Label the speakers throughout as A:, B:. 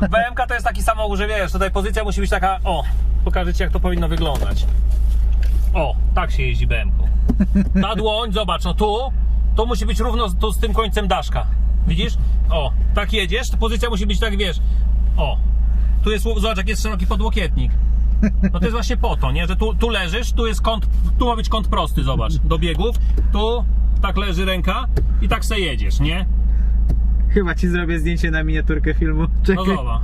A: BMK to jest taki samochód, że wiesz, tutaj pozycja musi być taka, o, pokażę Ci jak to powinno wyglądać. O, tak się jeździ BMK. Na dłoń, zobacz, no tu, to musi być równo tu z tym końcem daszka. Widzisz? O, tak jedziesz, to pozycja musi być tak, wiesz, o. Tu jest, zobacz, jak jest szeroki podłokietnik. No to jest właśnie po to, nie? Że tu, tu leżysz, tu jest kąt, tu ma być kąt prosty, zobacz, do biegów. Tu tak leży ręka i tak se jedziesz, nie?
B: Chyba ci zrobię zdjęcie na miniaturkę filmu.
A: No
B: Czekaj.
A: zobacz.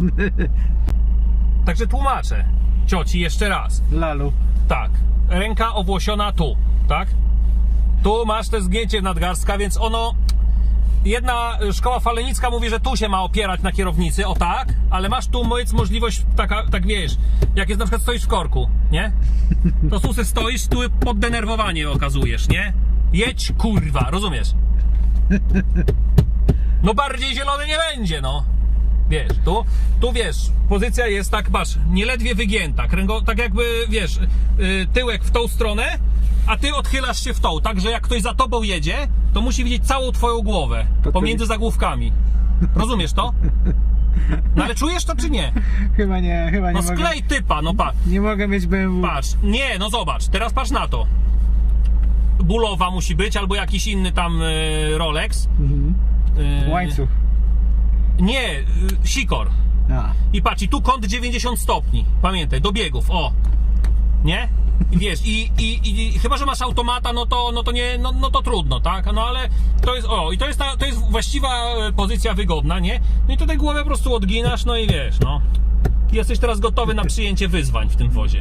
A: Także tłumaczę cioci jeszcze raz.
B: Lalu.
A: Tak, ręka owłosiona tu, tak? Tu masz te zgięcie nadgarstka, więc ono. Jedna szkoła falenicka mówi, że tu się ma opierać na kierownicy, o tak, ale masz tu możliwość taka, tak wiesz, jak jest na przykład stoisz w korku, nie? To tu se stoisz, tu poddenerwowanie okazujesz, nie? Jedź kurwa, rozumiesz? No bardziej zielony nie będzie, no. Wiesz, tu, tu wiesz, pozycja jest tak, patrz, nieledwie wygięta, kręgo, tak jakby, wiesz, y, tyłek w tą stronę, a ty odchylasz się w tą, tak, że jak ktoś za tobą jedzie, to musi widzieć całą twoją głowę,
B: To ty-
A: pomiędzy zagłówkami. Rozumiesz to? No ale czujesz to czy nie?
B: Chyba nie, chyba nie
A: No
B: mogę.
A: sklej typa, no patrz.
B: Nie mogę mieć BMW.
A: Patrz, nie, no zobacz, teraz patrz na to. Bulowa musi być, albo jakiś inny tam y, Rolex.
B: Mhm.
A: Y,
B: Łańcuch.
A: Nie, y, sikor.
B: A.
A: I patrz, i tu kąt 90 stopni. Pamiętaj, do biegów, o. Nie? I wiesz, i, i, i chyba, że masz automata, no to, no to nie, no, no to trudno, tak? No ale to jest, o, i to jest, ta, to jest właściwa e, pozycja wygodna, nie? No i tutaj głowę po prostu odginasz, no i wiesz, no. Jesteś teraz gotowy na przyjęcie wyzwań w tym wozie.